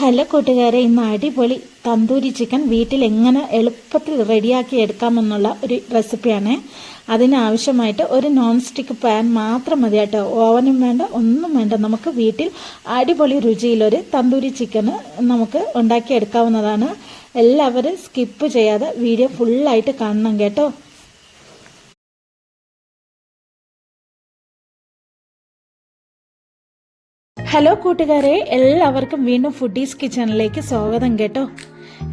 Hello കൂട്ടുകാരെ ഇന്ന് അടിപൊളി തന്തൂരി ചിക്കൻ വീട്ടിൽ എങ്ങനെ എളുപ്പത്തിൽ റെഡിയാക്കി എടുക്കാമെന്നുള്ള ഒരു റെസിപ്പിയാണ് അതിനാവശ്യമായിട്ട് ഒരു നോൺ സ്റ്റിക്ക് പാൻ മാത്രം മതി കേട്ടോ. ഓവനും വേണ്ട ഒന്നും വേണ്ട. നമുക്ക് വീട്ടിൽ അടിപൊളി രുചിയിലൊരു തന്തൂരി ചിക്കൻ നമുക്ക് ഉണ്ടാക്കിയെടുക്കാവുന്നതാണ്. എല്ലാവരും സ്കിപ്പ് ചെയ്യാതെ വീഡിയോ ഫുള്ളായിട്ട് കാണണം കേട്ടോ. ഹലോ കൂട്ടുകാരെ എല്ലാവർക്കും വീണ്ടും ഫുഡീസ് കിച്ചണിലേക്ക് സ്വാഗതം കേട്ടോ.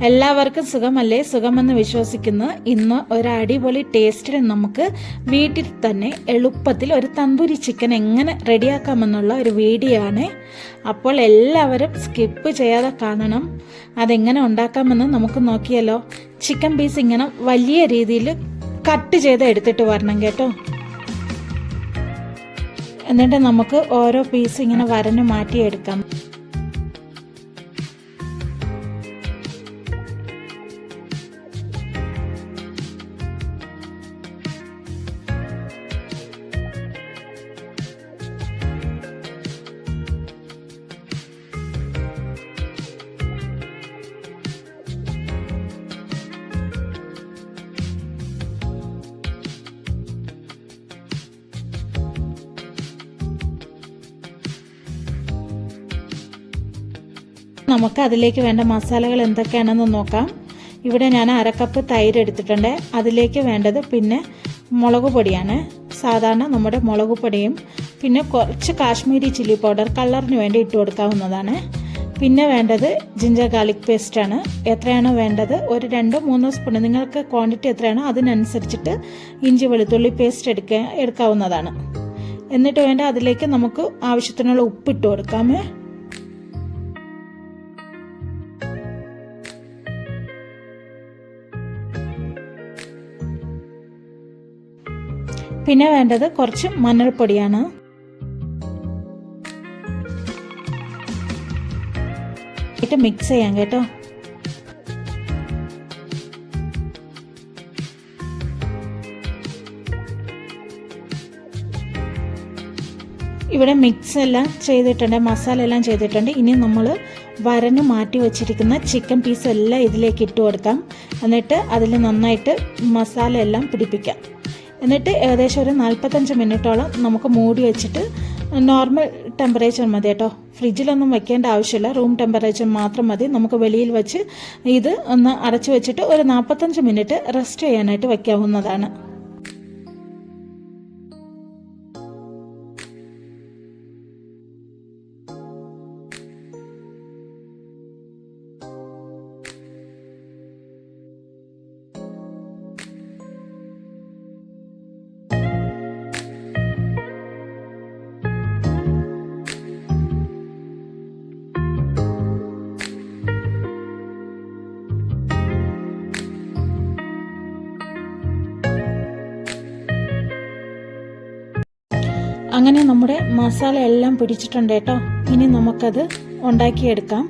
എല്ലാവർക്കും സുഖമല്ലേ? സുഖമെന്ന് വിശ്വസിക്കുന്നു. ഇന്ന് ഒരു അടിപൊളി ടേസ്റ്റിൽ നമുക്ക് വീട്ടിൽ തന്നെ എളുപ്പത്തിൽ ഒരു തന്തൂരി ചിക്കൻ എങ്ങനെ റെഡിയാക്കാമെന്നുള്ള ഒരു വീഡിയോ ആണ്. അപ്പോൾ എല്ലാവരും സ്കിപ്പ് ചെയ്യാതെ കാണണം. അതെങ്ങനെ ഉണ്ടാക്കാമെന്ന് നമുക്ക് നോക്കിയല്ലോ. ചിക്കൻ പീസ് ഇങ്ങനെ വലിയ രീതിയിൽ കട്ട് ചെയ്ത് എടുത്തിട്ട് വരണം കേട്ടോ. എന്നിട്ട് നമുക്ക് ഓരോ പീസ് ഇങ്ങനെ വരഞ്ഞ് മാറ്റിയെടുക്കാം. നമുക്ക് അതിലേക്ക് വേണ്ട മസാലകൾ എന്തൊക്കെയാണെന്ന് നോക്കാം. ഇവിടെ ഞാൻ അരക്കപ്പ് തൈര് എടുത്തിട്ടുണ്ട്. അതിലേക്ക് വേണ്ടത് പിന്നെ മുളക് പൊടിയാണ്. സാധാരണ നമ്മുടെ മുളക് പൊടിയും പിന്നെ കുറച്ച് കാശ്മീരി ചില്ലി പൗഡർ കളറിന് വേണ്ടി ഇട്ട് കൊടുക്കാവുന്നതാണ്. പിന്നെ വേണ്ടത് ജിഞ്ചർ ഗാർലിക് പേസ്റ്റാണ് എത്രയാണോ വേണ്ടത്? ഒരു രണ്ടോ മൂന്നോ സ്പൂൺ നിങ്ങൾക്ക് ക്വാണ്ടിറ്റി എത്രയാണോ അതിനനുസരിച്ചിട്ട് ഇഞ്ചി വെളുത്തുള്ളി പേസ്റ്റ് എടുക്കുക എടുക്കാവുന്നതാണ്. എന്നിട്ട് വേണ്ട അതിലേക്ക് നമുക്ക് ആവശ്യത്തിനുള്ള ഉപ്പിട്ട് കൊടുക്കാമേ പിന്നെ വേണ്ടത് കുറച്ച് മഞ്ഞൾപ്പൊടിയാണ്. മിക്സ് ചെയ്യാം കേട്ടോ. ഇവിടെ മിക്സ് എല്ലാം ചെയ്തിട്ടുണ്ട് മസാല എല്ലാം ചെയ്തിട്ടുണ്ട്. ഇനി നമ്മൾ വരന് മാറ്റി വെച്ചിരിക്കുന്ന ചിക്കൻ പീസ് എല്ലാം ഇതിലേക്ക് ഇട്ട് കൊടുക്കാം. എന്നിട്ട് അതിൽ നന്നായിട്ട് മസാല എല്ലാം പിടിപ്പിക്കാം. എന്നിട്ട് ഏകദേശം ഒരു നാൽപ്പത്തഞ്ച് മിനിറ്റോളം നമുക്ക് മൂടി വെച്ചിട്ട് നോർമൽ ടെമ്പറേച്ചർ മതി കേട്ടോ. ഫ്രിഡ്ജിലൊന്നും വെക്കേണ്ട ആവശ്യമില്ല. റൂം ടെമ്പറേച്ചർ മാത്രം മതി. നമുക്ക് വെളിയിൽ വെച്ച് ഇത് ഒന്ന് അടച്ചു വെച്ചിട്ട് ഒരു നാൽപ്പത്തഞ്ച് മിനിറ്റ് റെസ്റ്റ് ചെയ്യാനായിട്ട് വയ്ക്കാവുന്നതാണ് അങ്ങനെ നമ്മുടെ മസാല എല്ലാം പിടിച്ചിട്ടുണ്ട് കേട്ടോ. ഇനി നമുക്കത് ഉണ്ടാക്കിയെടുക്കാം.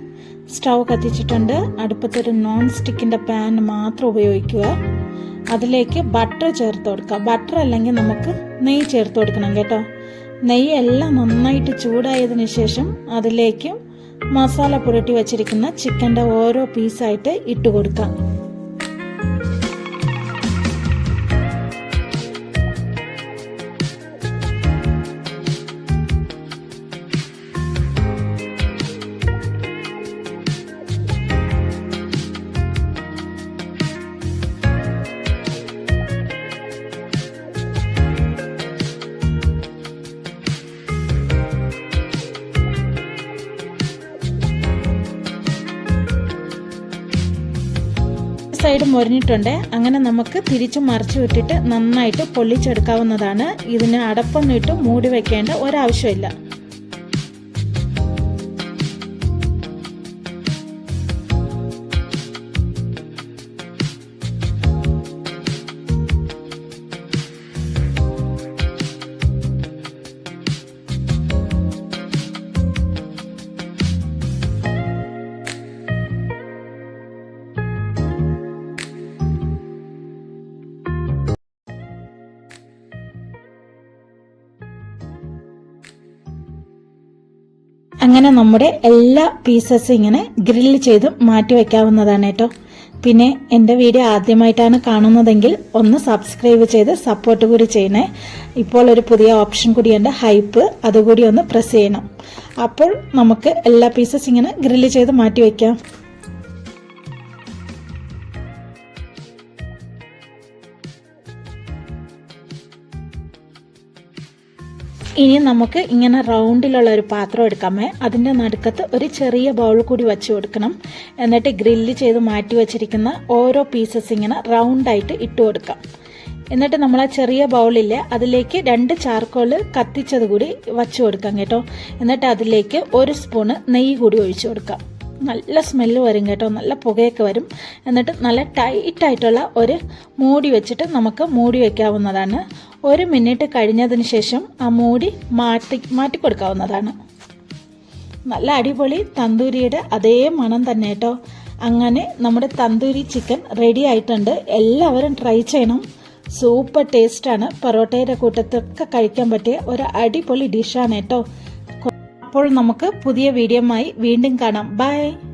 സ്റ്റൗ കത്തിച്ചിട്ടുണ്ട്. അടുപ്പത്തൊരു നോൺ സ്റ്റിക്കിന്റെ പാൻ മാത്രം ഉപയോഗിക്കുക. അതിലേക്ക് ബട്ടർ ചേർത്ത് കൊടുക്കുക. ബട്ടർ അല്ലെങ്കിൽ നമുക്ക് നെയ്യ് ചേർത്ത് കൊടുക്കണം കേട്ടോ. നെയ്യ് എല്ലാം നന്നായിട്ട് ചൂടായതിന് ശേഷം അതിലേക്കും മസാല പുരട്ടി വച്ചിരിക്കുന്ന ചിക്കന്റെ ഓരോ പീസായിട്ട് ഇട്ട് കൊടുക്കാം. സൈഡ് മൊരിഞ്ഞിട്ടുണ്ട് അങ്ങനെ നമുക്ക് തിരിച്ചു മറിച്ചു വിട്ടിട്ട് നന്നായിട്ട് പൊള്ളിച്ചെടുക്കാവുന്നതാണ്. ഇതിന് അടപ്പൊന്നിട്ട് മൂടി വെക്കേണ്ട ഒരാവശ്യമില്ല. അങ്ങനെ നമ്മുടെ എല്ലാ പീസസ് ഇങ്ങനെ ഗ്രില്ല് ചെയ്ത് മാറ്റി വെക്കാവുന്നതാണ് കേട്ടോ. പിന്നെ എന്റെ വീഡിയോ ആദ്യമായിട്ടാണ് കാണുന്നതെങ്കിൽ ഒന്ന് സബ്സ്ക്രൈബ് ചെയ്ത് സപ്പോർട്ട് കൂടി ചെയ്യണേ. ഇപ്പോൾ ഒരു പുതിയ ഓപ്ഷൻ കൂടിയുണ്ട് ഹൈപ്പ് അതുകൂടി ഒന്ന് പ്രസ് ചെയ്യണം. അപ്പോൾ നമുക്ക് എല്ലാ പീസസ് ഇങ്ങനെ ഗ്രില്ല് ചെയ്ത് മാറ്റി വയ്ക്കാം ഇനി നമുക്ക് ഇങ്ങനെ റൗണ്ടിലുള്ള ഒരു പാത്രം എടുക്കാമേ. അതിന്റെ നടുക്കത്ത് ഒരു ചെറിയ ബൗൾ കൂടി വെച്ച് കൊടുക്കണം. എന്നിട്ട് ഗ്രില്ല് ചെയ്ത് മാറ്റി വെച്ചിരിക്കുന്ന ഓരോ പീസസ് ഇങ്ങനെ റൗണ്ടായിട്ട് ഇട്ട് കൊടുക്കാം. എന്നിട്ട് നമ്മൾ ആ ചെറിയ ബൗളില്ലേ അതിലേക്ക് രണ്ട് ചാർക്കോൾ കത്തിച്ചത് കൂടി വച്ച് കൊടുക്കാം കേട്ടോ. എന്നിട്ട് അതിലേക്ക് ഒരു സ്പൂണ് നെയ്യ് കൂടി ഒഴിച്ചു കൊടുക്കാം. നല്ല സ്മെല്ല് വരും കേട്ടോ. നല്ല പുകയൊക്കെ വരും. എന്നിട്ട് നല്ല ടൈറ്റായിട്ടുള്ള ഒരു മൂടി വെച്ചിട്ട് നമുക്ക് മൂടി വയ്ക്കാവുന്നതാണ് ഒരു മിനിറ്റ് കഴിഞ്ഞതിന് ശേഷം ആ മൂടി മാറ്റി മാറ്റി കൊടുക്കാവുന്നതാണ്. നല്ല അടിപൊളി തന്തൂരിയുടെ അതേ മണം തന്നെ കേട്ടോ. അങ്ങനെ നമ്മുടെ തന്തൂരി ചിക്കൻ റെഡി ആയിട്ടുണ്ട്. എല്ലാവരും ട്രൈ ചെയ്യണം. സൂപ്പർ ടേസ്റ്റാണ് പൊറോട്ടയുടെ കൂട്ടത്തൊക്കെ കഴിക്കാൻ പറ്റിയ ഒരു അടിപൊളി ഡിഷാണ് കേട്ടോ. അപ്പോൾ നമുക്ക് പുതിയ വീഡിയോമായി വീണ്ടും കാണാം. ബൈ.